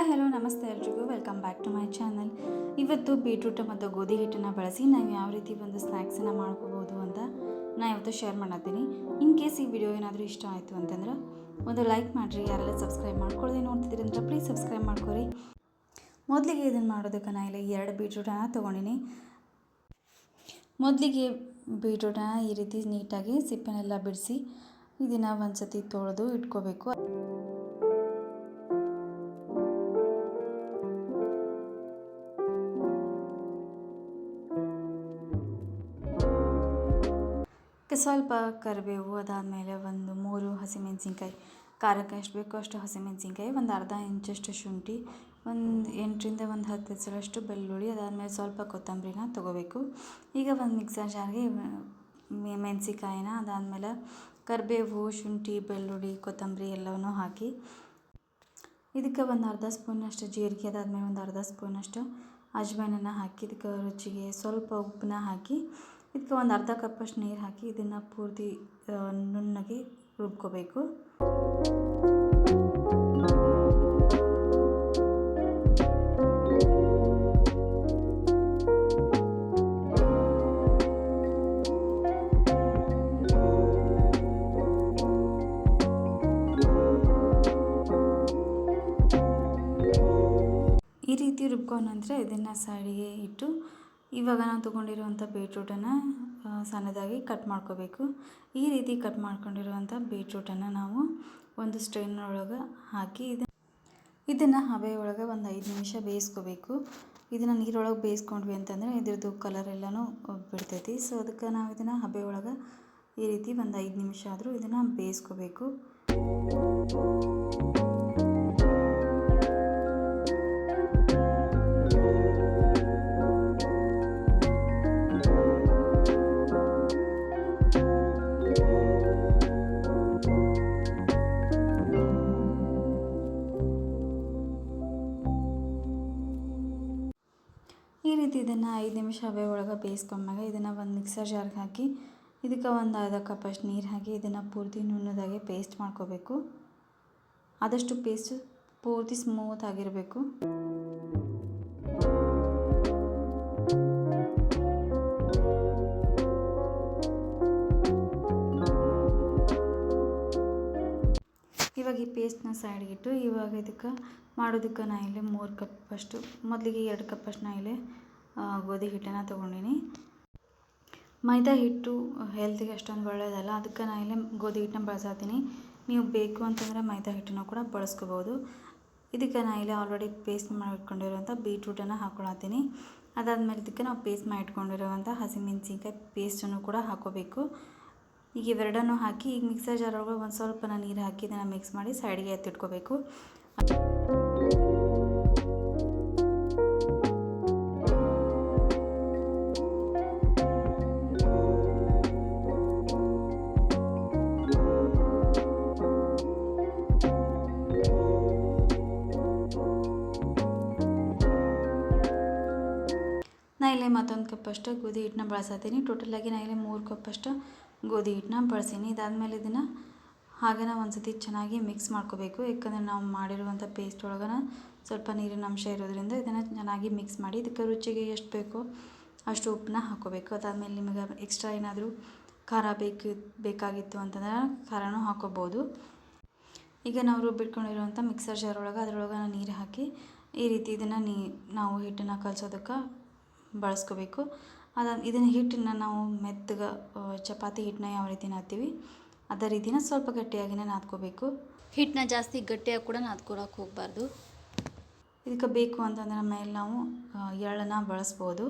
Hi, hello, ನಮಸ್ತೆ ಎಲ್ರಿಗೂ. Welcome back to my channel ಇವತ್ತು ಬೀಟ್ರೂಟ್ ಮತ್ತು ಗೋಧಿ ಹಿಟ್ಟನ್ನು ಬಳಸಿ ನಾವು ಯಾವ ರೀತಿ ಒಂದು ಸ್ನ್ಯಾಕ್ಸನ್ನು ಮಾಡ್ಕೋಬೋದು ಅಂತ ನಾನು ಇವತ್ತು ಶೇರ್ ಮಾಡತ್ತೀನಿ. ಇನ್ ಕೇಸ್ ಈ ವಿಡಿಯೋ ಏನಾದರೂ ಇಷ್ಟ ಆಯಿತು ಅಂತಂದ್ರೆ ಒಂದು ಲೈಕ್ ಮಾಡಿರಿ, ಯಾರೆಲ್ಲ ಸಬ್ಸ್ಕ್ರೈಬ್ ಮಾಡ್ಕೊಳ್ಳಿ ನೋಡ್ತಿದ್ದೀರಿ ಅಂದ್ರೆ ಪ್ಲೀಸ್ ಸಬ್ಸ್ಕ್ರೈಬ್ ಮಾಡ್ಕೊರಿ. ಮೊದಲಿಗೆ ಇದನ್ನು ಮಾಡೋದಕ್ಕೆ ನಾನು ಇಲ್ಲಿ ಎರಡು ಬೀಟ್ರೂಟನ್ನು ತೊಗೊಂಡಿನಿ. ಮೊದಲಿಗೆ ಬೀಟ್ರೂಟನ್ನು ಈ ರೀತಿ ನೀಟಾಗಿ ಸಿಪ್ಪೆನೆಲ್ಲ ಬಿಡಿಸಿ ಇದನ್ನು ಒಂದು ಸತಿ ತೊಳೆದು ಇಟ್ಕೋಬೇಕು. ಸ್ವಲ್ಪ ಕರಿಬೇವು, ಅದಾದಮೇಲೆ ಒಂದು ಮೂರು ಹಸಿಮೆಣಸಿನ್ಕಾಯಿ, ಖಾರಕ್ಕೆ ಎಷ್ಟು ಬೇಕೋ ಅಷ್ಟು ಹಸಿಮೆಣಸಿನ್ಕಾಯಿ, ಒಂದು ಅರ್ಧ ಇಂಚಷ್ಟು ಶುಂಠಿ, ಒಂದು ಎಂಟರಿಂದ ಒಂದು ಹತ್ತು ಹೆಸರಷ್ಟು ಬೆಳ್ಳುಳ್ಳಿ, ಅದಾದಮೇಲೆ ಸ್ವಲ್ಪ ಕೊತ್ತಂಬರಿನ ತೊಗೋಬೇಕು. ಈಗ ಒಂದು ಮಿಕ್ಸರ್ ಜಾರ್ಗೆ ಮೆಣಸಿಕಾಯಿನ ಅದಾದಮೇಲೆ ಕರಿಬೇವು, ಶುಂಠಿ, ಬೆಳ್ಳುಳ್ಳಿ, ಕೊತ್ತಂಬರಿ ಎಲ್ಲವನ್ನೂ ಹಾಕಿ, ಇದಕ್ಕೆ ಒಂದು ಅರ್ಧ ಸ್ಪೂನಷ್ಟು ಜೀರಿಗೆ, ಅದಾದಮೇಲೆ ಒಂದು ಅರ್ಧ ಸ್ಪೂನಷ್ಟು ಅಜ್ವಾನನ್ನು ಹಾಕಿ, ಇದಕ್ಕೆ ರುಚಿಗೆ ಸ್ವಲ್ಪ ಉಪ್ಪನ್ನ ಹಾಕಿ ಇದಕ್ಕೆ ಒಂದು ಅರ್ಧ ಕಪ್ಪಷ್ಟು ನೀರು ಹಾಕಿ ಇದನ್ನು ಪೂರ್ತಿ ನುಣ್ಣಗೆ ರುಬ್ಕೋಬೇಕು. ಈ ರೀತಿ ರುಬ್ಕೊಂಡ ಇದನ್ನು ಸೈಡಿಗೆ ಇಟ್ಟು ಇವಾಗ ನಾವು ತೊಗೊಂಡಿರುವಂಥ ಬೀಟ್ರೂಟನ್ನು ಸಣ್ಣದಾಗಿ ಕಟ್ ಮಾಡ್ಕೋಬೇಕು. ಈ ರೀತಿ ಕಟ್ ಮಾಡ್ಕೊಂಡಿರುವಂಥ ಬೀಟ್ರೂಟನ್ನು ನಾವು ಒಂದು ಸ್ಟ್ರೈನೊಳಗೆ ಹಾಕಿ ಇದು, ಇದನ್ನು ಹಬೆ ಒಳಗೆ ಒಂದು ಐದು ನಿಮಿಷ ಬೇಯಿಸ್ಕೋಬೇಕು. ಇದನ್ನು ನೀರೊಳಗೆ ಬೇಯಿಸ್ಕೊಂಡ್ವಿ ಅಂತಂದರೆ ಇದ್ರದ್ದು ಕಲರ್ ಎಲ್ಲನೂ ಬಿಡ್ತೈತಿ. ಸೊ ಅದಕ್ಕೆ ನಾವು ಇದನ್ನು ಹಬೆ ಒಳಗೆ ಈ ರೀತಿ ಒಂದು ಐದು ನಿಮಿಷ ಆದರೂ ಇದನ್ನು ಬೇಯಿಸ್ಕೋಬೇಕು. ಈ ರೀತಿ ಇದನ್ನು ಐದು ನಿಮಿಷ ಹಬೆ ಒಳಗೆ ಬೇಯಿಸ್ಕೊಂಡಾಗ ಇದನ್ನು ಒಂದು ಮಿಕ್ಸರ್ ಜಾರ್ಗೆ ಹಾಕಿ, ಇದಕ್ಕೆ ಒಂದು ಅರ್ಧ ಕಪ್ಪಷ್ಟು ನೀರು ಹಾಕಿ ಇದನ್ನು ಪೂರ್ತಿ ನುಣ್ಣದಾಗಿ ಪೇಸ್ಟ್ ಮಾಡ್ಕೋಬೇಕು. ಆದಷ್ಟು ಪೇಸ್ಟ್ ಪೂರ್ತಿ ಸ್ಮೂತ್ ಆಗಿರಬೇಕು. ಪೇಸ್ಟ್ನ ಸೈಡ್ಗಿಟ್ಟು ಇವಾಗ ಇದಕ್ಕೆ ಮಾಡೋದಕ್ಕೆ ನಾ ಇಲ್ಲಿ ಮೂರು ಕಪ್ಪಷ್ಟು ಮೊದಲಿಗೆ ಎರಡು ಕಪ್ಪಷ್ಟು ನಾ ಇಲ್ಲಿ ಗೋಧಿ ಹಿಟ್ಟನ್ನು ತೊಗೊಂಡಿನಿ. ಮೈದಾ ಹಿಟ್ಟು ಹೆಲ್ತಿಗೆ ಅಷ್ಟೊಂದು ಒಳ್ಳೆಯದಲ್ಲ ಅದಕ್ಕೆ ನಾ ಇಲ್ಲಿ ಗೋಧಿ ಹಿಟ್ಟನ್ನ ಬಳಸತ್ತೀನಿ ನೀವು ಬೇಕು ಅಂತಂದರೆ ಮೈದಾ ಹಿಟ್ಟನ್ನು ಕೂಡ ಬಳಸ್ಕೋಬೋದು. ಇದಕ್ಕೆ ನಾ ಇಲ್ಲಿ ಆಲ್ರೆಡಿ ಪೇಸ್ಟ್ ಮಾಡಿ ಇಟ್ಕೊಂಡಿರುವಂಥ ಬೀಟ್ರೂಟನ್ನು ಹಾಕ್ಕೊಳತ್ತೀನಿ ಅದಾದಮೇಲೆ ಇದಕ್ಕೆ ನಾವು ಪೇಸ್ಟ್ ಮಾಡಿ ಇಟ್ಕೊಂಡಿರುವಂಥ ಹಸಿಮೆಣಸಿನ್ಕಾಯಿ ಪೇಸ್ಟನ್ನು ಕೂಡ ಹಾಕೋಬೇಕು. ಈಗ ಇವೆರಡನ್ನು ಹಾಕಿ, ಈಗ ಮಿಕ್ಸರ್ ಜಾರ್ ಒಳಗೆ ಒಂದು ಸ್ವಲ್ಪ ನಾನು ನೀರು ಹಾಕಿ ಇದನ್ನು ಮಿಕ್ಸ್ ಮಾಡಿ ಸೈಡ್ಗೆ ಎತ್ತಿಟ್ಕೋಬೇಕು. ನಾ ಇಲ್ಲಿ ಮತ್ತೊಂದು ಕಪ್ಪಷ್ಟು ಗೋಧಿ ಹಿಟ್ಟನ್ನ ಬಳಸತ್ತೀನಿ ಟೋಟಲಾಗಿ ನಾ ಇಲ್ಲಿ ಮೂರು ಕಪ್ಪಷ್ಟು ಗೋಧಿ ಹಿಟ್ಟನ್ನ ಬಳಸೀನಿ. ಇದಾದಮೇಲೆ ಇದನ್ನು ಹಾಗೆನ ಒಂದು ಸತಿ ಚೆನ್ನಾಗಿ ಮಿಕ್ಸ್ ಮಾಡ್ಕೋಬೇಕು. ಯಾಕಂದರೆ ನಾವು ಮಾಡಿರುವಂಥ ಪೇಸ್ಟ್ ಒಳಗನ ಸ್ವಲ್ಪ ನೀರಿನ ಅಂಶ ಇರೋದ್ರಿಂದ ಇದನ್ನು ಚೆನ್ನಾಗಿ ಮಿಕ್ಸ್ ಮಾಡಿ ಇದಕ್ಕೆ ರುಚಿಗೆ ಎಷ್ಟು ಬೇಕೋ ಅಷ್ಟು ಉಪ್ಪನ್ನ ಹಾಕ್ಕೋಬೇಕು ಅದಾದಮೇಲೆ ನಿಮಗೆ ಎಕ್ಸ್ಟ್ರಾ ಏನಾದರೂ ಖಾರ ಬೇಕು, ಬೇಕಾಗಿತ್ತು ಅಂತಂದ್ರೆ ಖಾರನೂ ಹಾಕೋಬೋದು. ಈಗ ನಾವು ರುಬ್ಬಿಟ್ಕೊಂಡಿರುವಂಥ ಮಿಕ್ಸರ್ ಜಾರ್ ಒಳಗೆ ಅದರೊಳಗೆ ನೀರು ಹಾಕಿ ಈ ರೀತಿ ಇದನ್ನು ನೀ, ನಾವು ಹಿಟ್ಟನ್ನು ಕಲಸೋದಕ್ಕೆ ಬಳಸ್ಕೋಬೇಕು. ಅದ ಇದನ್ನು ಹಿಟ್ಟನ್ನ ನಾವು ಮೆತ್ತಗೆ ಚಪಾತಿ ಹಿಟ್ಟನ್ನ ಯಾವ ರೀತಿ ನಾದ್ತೀವಿ ಅದೇ ರೀತಿನ ಸ್ವಲ್ಪ ಗಟ್ಟಿಯಾಗಿನೇ ನಾದ್ಕೋಬೇಕು. ಹಿಟ್ಟನ್ನ ಜಾಸ್ತಿ ಗಟ್ಟಿಯಾಗಿ ಕೂಡ ನಾದ್ಕೊಳಕ್ಕೆ ಹೋಗಬಾರ್ದು. ಇದಕ್ಕೆ ಬೇಕು ಅಂತಂದ್ರೆ ಮೇಲೆ ನಾವು ಎಳ್ಳನ್ನು ಬಳಸ್ಬೋದು.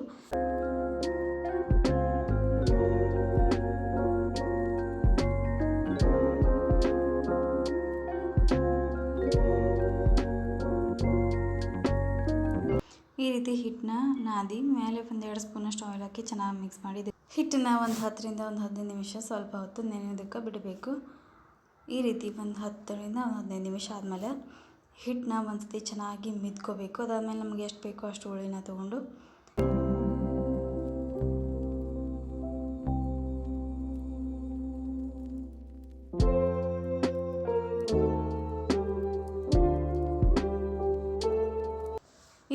ರೀತಿ ಹಿಟ್ಟನ್ನ ನಾದಿ ಮೇಲೆ ಒಂದು ಎರಡು ಸ್ಪೂನಷ್ಟು ಆಯಿಲ್ ಹಾಕಿ ಚೆನ್ನಾಗಿ ಮಿಕ್ಸ್ ಮಾಡಿ ಹಿಟ್ಟನ್ನ ಒಂದು ಹತ್ತರಿಂದ ಒಂದು ಹದಿನೈದು ನಿಮಿಷ ಸ್ವಲ್ಪ ಹೊತ್ತು ನೆನೆಯೋದಕ್ಕೆ ಬಿಡಬೇಕು. ಈ ರೀತಿ ಒಂದು ಹತ್ತರಿಂದ ಒಂದು ಹದಿನೈದು ನಿಮಿಷ ಆದಮೇಲೆ ಹಿಟ್ಟನ್ನ ಒಂದು ಸತಿ ಚೆನ್ನಾಗಿ ಮಿದ್ಕೋಬೇಕು. ಅದಾದಮೇಲೆ ನಮಗೆ ಎಷ್ಟು ಬೇಕೋ ಅಷ್ಟು ಹುಳಿನ ತೊಗೊಂಡು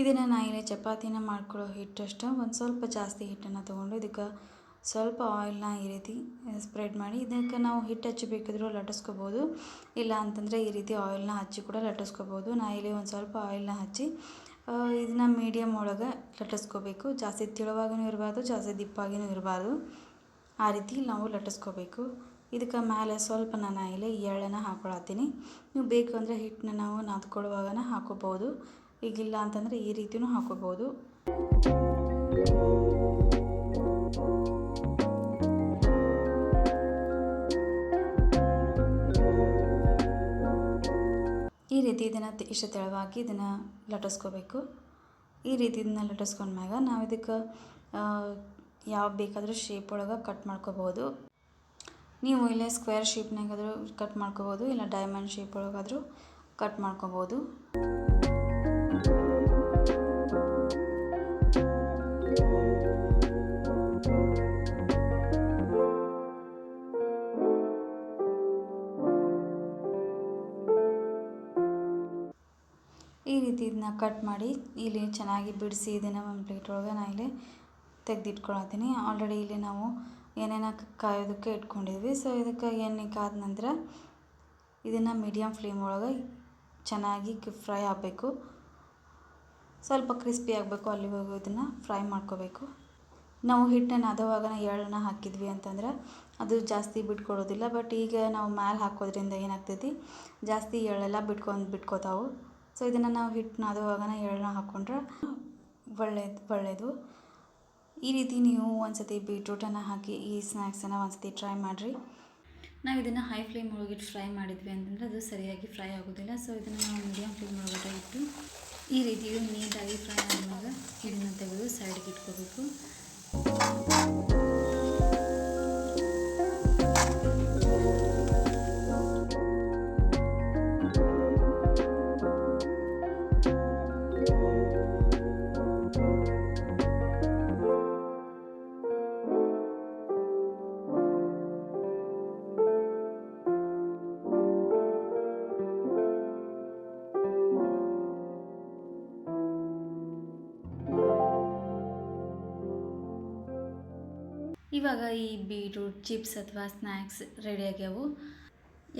ಇದನ್ನು ನಾನು ಇಲ್ಲಿ ಚಪಾತಿನ ಮಾಡ್ಕೊಳ್ಳೋ ಹಿಟ್ಟಷ್ಟು, ಒಂದು ಸ್ವಲ್ಪ ಜಾಸ್ತಿ ಹಿಟ್ಟನ್ನು ತೊಗೊಂಡು ಇದಕ್ಕೆ ಸ್ವಲ್ಪ ಆಯಿಲ್ನ ಈ ರೀತಿ ಸ್ಪ್ರೆಡ್ ಮಾಡಿ, ಇದಕ್ಕೆ ನಾವು ಹಿಟ್ಟು ಹಚ್ಚಿ ಬೇಕಿದ್ರೂ ಲಟ್ಟಿಸ್ಕೋಬೋದು. ಇಲ್ಲ ಅಂತಂದರೆ ಈ ರೀತಿ ಆಯಿಲ್ನ ಹಚ್ಚಿ ಕೂಡ ಲಟ್ಟಿಸ್ಕೋಬೋದು. ನಾ ಇಲ್ಲಿ ಒಂದು ಸ್ವಲ್ಪ ಆಯಿಲ್ನ ಹಚ್ಚಿ ಇದನ್ನ ಮೀಡಿಯಮ್ ಒಳಗೆ ಲಟ್ಟಿಸ್ಕೋಬೇಕು. ಜಾಸ್ತಿ ತಿಳುವಾಗೂ ಇರಬಾರ್ದು, ಜಾಸ್ತಿ ದಿಪ್ಪಾಗಿಯೂ ಇರಬಾರ್ದು. ಆ ರೀತಿ ನಾವು ಲಟ್ಟಿಸ್ಕೋಬೇಕು. ಇದಕ್ಕೆ ಮೇಲೆ ಸ್ವಲ್ಪ ನಾನು ಇಲ್ಲಿ ಎಳ್ಳನ್ನು ಹಾಕ್ಕೊಳತ್ತೀನಿ ನೀವು ಬೇಕು ಅಂದರೆ ಹಿಟ್ಟನ್ನ ನಾವು ನಾದ್ಕೊಳ್ಳುವಾಗನ ಹಾಕೋಬೋದು. ಈಗಿಲ್ಲ ಅಂತಂದರೆ ಈ ರೀತಿಯೂ ಹಾಕೋಬೋದು. ಈ ರೀತಿ ಇದನ್ನು ಇಷ್ಟು ತೆಳುವಾಗಿ ಇದನ್ನು ಲಟ್ಟಿಸ್ಕೋಬೇಕು. ಈ ರೀತಿ ಇದನ್ನ ಲಟ್ಟಿಸ್ಕೊಂಡ್ಮ್ಯಾಗ ನಾವು ಇದಕ್ಕೆ ಯಾವ ಬೇಕಾದರೂ ಶೇಪ್ ಒಳಗೆ ಕಟ್ ಮಾಡ್ಕೋಬೋದು. ನೀವು ಇಲ್ಲೇ ಸ್ಕ್ವೇರ್ ಶೇಪ್ನಾಗಾದರೂ ಕಟ್ ಮಾಡ್ಕೋಬೋದು, ಇಲ್ಲ ಡೈಮಂಡ್ ಶೇಪ್ ಒಳಗಾದರೂ ಕಟ್ ಮಾಡ್ಕೋಬೋದು. ಈ ರೀತಿ ಇದನ್ನ ಕಟ್ ಮಾಡಿ ಇಲ್ಲಿ ಚೆನ್ನಾಗಿ ಬಿಡಿಸಿ ಇದನ್ನು ಒಂದು ಪ್ಲೇಟ್ ಒಳಗೆ ನಾನು ಇಲ್ಲಿ ತೆಗೆದಿಟ್ಕೊಳತ್ತೀನಿ. ಆಲ್ರೆಡಿ ಇಲ್ಲಿ ನಾವು ಏನೇನ ಕಾಯೋದಕ್ಕೆ ಇಟ್ಕೊಂಡಿದ್ವಿ. ಸೊ ಇದಕ್ಕೆ ಎಣ್ಣೆ ಕಾದ ನಂತರ ಇದನ್ನು ಮೀಡಿಯಮ್ ಫ್ಲೇಮ್ ಒಳಗೆ ಚೆನ್ನಾಗಿ ಫ್ರೈ ಆಗಬೇಕು. ಸ್ವಲ್ಪ ಕ್ರಿಸ್ಪಿ ಆಗಬೇಕು ಅಲ್ಲಿವರೆಗೂ ಇದನ್ನು ಫ್ರೈ ಮಾಡ್ಕೋಬೇಕು. ನಾವು ಹಿಟ್ಟನ್ನು ಅದವಾಗ ಎಳ್ಳನ್ನು ಹಾಕಿದ್ವಿ ಅಂತಂದ್ರೆ ಅದು ಜಾಸ್ತಿ ಬಿಟ್ಕೊಡೋದಿಲ್ಲ. ಬಟ್ ಈಗ ನಾವು ಮ್ಯಾಲೆ ಹಾಕೋದ್ರಿಂದ ಏನಾಗ್ತೈತಿ? ಜಾಸ್ತಿ ಎಳ್ಳೆಲ್ಲ ಬಿಟ್ಕೊಂಡು ಬಿಟ್ಕೋತಾವು. ಸೊ ಇದನ್ನು ನಾವು ಹಿಟ್ಟು ನಾದುವಾಗ ಎಳ್ಳನ್ನ ಹಾಕ್ಕೊಂಡ್ರೆ ಒಳ್ಳೇದು ಒಳ್ಳೆಯದು ಈ ರೀತಿ ನೀವು ಒಂದ್ಸತಿ ಬೀಟ್ರೂಟನ್ನು ಹಾಕಿ ಈ ಸ್ನ್ಯಾಕ್ಸನ್ನು ಒಂದ್ಸತಿ ಟ್ರೈ ಮಾಡಿರಿ. ನಾವು ಇದನ್ನು ಹೈ ಫ್ಲೇಮ್ ಒಳಗಿಟ್ಟು ಫ್ರೈ ಮಾಡಿದ್ವಿ ಅಂತಂದರೆ ಅದು ಸರಿಯಾಗಿ ಫ್ರೈ ಆಗೋದಿಲ್ಲ. ಸೊ ಇದನ್ನು ನಾವು ಮೀಡಿಯಮ್ ಫ್ಲೇಮ್ ಒಳಗಡೆ ಇಟ್ಟು ಈ ರೀತಿ ನೀಟಾಗಿ ಫ್ರೈ ಆದಾಗ ಇದನ್ನು ತೆಗೆದು ಸೈಡ್ಗೆ ಇಟ್ಕೋಬೇಕು. ಇವಾಗ ಈ ಬೀಟ್ರೂಟ್ ಚಿಪ್ಸ್ ಅಥವಾ ಸ್ನ್ಯಾಕ್ಸ್ ರೆಡಿ ಆಗ್ಯಾವು.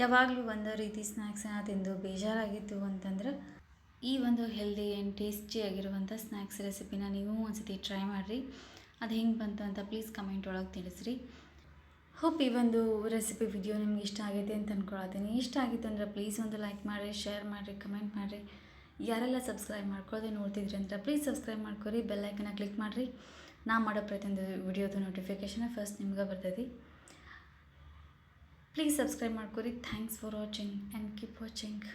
ಯಾವಾಗಲೂ ಒಂದು ರೀತಿ ಸ್ನ್ಯಾಕ್ಸನ್ನು ತಿಂದು ಬೇಜಾರಾಗಿತ್ತು ಅಂತಂದ್ರೆ ಈ ಒಂದು ಹೆಲ್ದಿ ಆ್ಯಂಡ್ ಟೇಸ್ಟಿ ಆಗಿರುವಂಥ ಸ್ನ್ಯಾಕ್ಸ್ ರೆಸಿಪಿನ ನೀವು ಒಂದ್ಸತಿ ಟ್ರೈ ಮಾಡಿರಿ. ಅದು ಹೆಂಗೆ ಬಂತು ಅಂತ ಪ್ಲೀಸ್ ಕಮೆಂಟ್ ಒಳಗೆ ತಿಳಿಸ್ರಿ. ಹೋಪ್ ಈ ಒಂದು ರೆಸಿಪಿ ವಿಡಿಯೋ ನಿಮ್ಗೆ ಇಷ್ಟ ಆಗೈತೆ ಅಂತ ಅಂದ್ಕೊಳತ್ತೀನಿ ಇಷ್ಟ ಆಗಿತ್ತು ಅಂದರೆ ಪ್ಲೀಸ್ ಒಂದು ಲೈಕ್ ಮಾಡಿರಿ ಶೇರ್ ಮಾಡಿರಿ ಕಮೆಂಟ್ ಮಾಡಿರಿ. ಯಾರೆಲ್ಲ ಸಬ್ಸ್ಕ್ರೈಬ್ ಮಾಡ್ಕೊಳ್ಳೋದೇ ನೋಡ್ತಿದ್ರಿ ಅಂದರೆ ಪ್ಲೀಸ್ ಸಬ್ಸ್ಕ್ರೈಬ್ ಮಾಡ್ಕೊರಿ ಬೆಲ್ಲೈಕನ್ನ ಕ್ಲಿಕ್ ಮಾಡಿರಿ. ನಾ ಮಾಡೋ ಪ್ರತಿಯೊಂದು ವಿಡಿಯೋದು ನೋಟಿಫಿಕೇಷನ್ ಫಸ್ಟ್ ನಿಮ್ಗೆ ಬರ್ತೈತಿ. ಪ್ಲೀಸ್ ಸಬ್ಸ್ಕ್ರೈಬ್ ಮಾಡ್ಕೊರಿ. Thanks for watching and keep watching